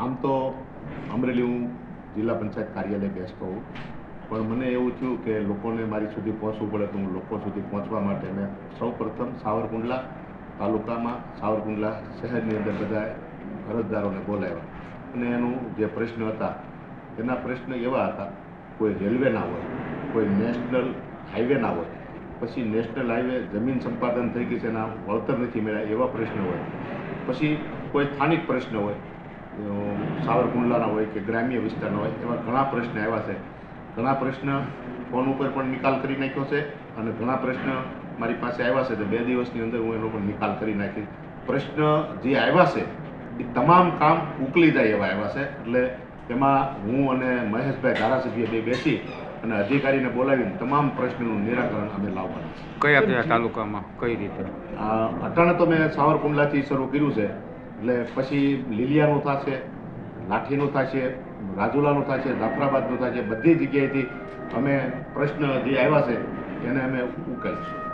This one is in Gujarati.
આમ તો અમરેલી હું જિલ્લા પંચાયત કાર્યાલય બેસતો હોઉં. પણ મને એવું થયું કે લોકોને મારી સુધી પહોંચવું પડે તો હું લોકો સુધી પહોંચવા માટે મેં સૌ પ્રથમ સાવરકુંડલા તાલુકામાં સાવરકુંડલા શહેરની અંદર બધા અરજદારોને બોલાવ્યા. અને એનું જે પ્રશ્ન હતા, એના પ્રશ્ન એવા હતા, કોઈ રેલવે ના હોય, કોઈ નેશનલ હાઈવેના હોય, પછી નેશનલ હાઈવે જમીન સંપાદન થઈ ગઈ છે એના વળતર નથી મળ્યા એવા પ્રશ્ન હોય, પછી કોઈ સ્થાનિક પ્રશ્ન હોય સાવરકુંડલાના હોય કે ગ્રામ્ય વિસ્તારના હોય એવા ઘણા પ્રશ્ન આવ્યા છે. ઘણા પ્રશ્ન ફોન ઉપર પણ નિકાલ કરી નાખ્યો છે અને ઘણા પ્રશ્ન મારી પાસે આવ્યા છે. તો બે દિવસની અંદર હું એનો પણ નિકાલ કરી નાખી પ્રશ્ન જે આવ્યા છે એ તમામ કામ ઉકલી જાય એવા આવ્યા છે. એટલે એમાં હું અને મહેશભાઈ ધારાસભ્ય બે બેસી અને અધિકારીને બોલાવીને તમામ પ્રશ્નોનું નિરાકરણ અમે લાવવાનું કયા કયા તાલુકામાં કઈ રીતે? આ અટાણે તો મેં સાવરકુંડલાથી શરૂ કર્યું છે. એટલે પછી લીલિયાનું થશે, લાઠીનું થશે, રાજુલાનું થશે, જાફરાબાદનું થશે, બધી જગ્યાએથી અમે પ્રશ્ન જે આવ્યા છે એને અમે ઉકેલીશું.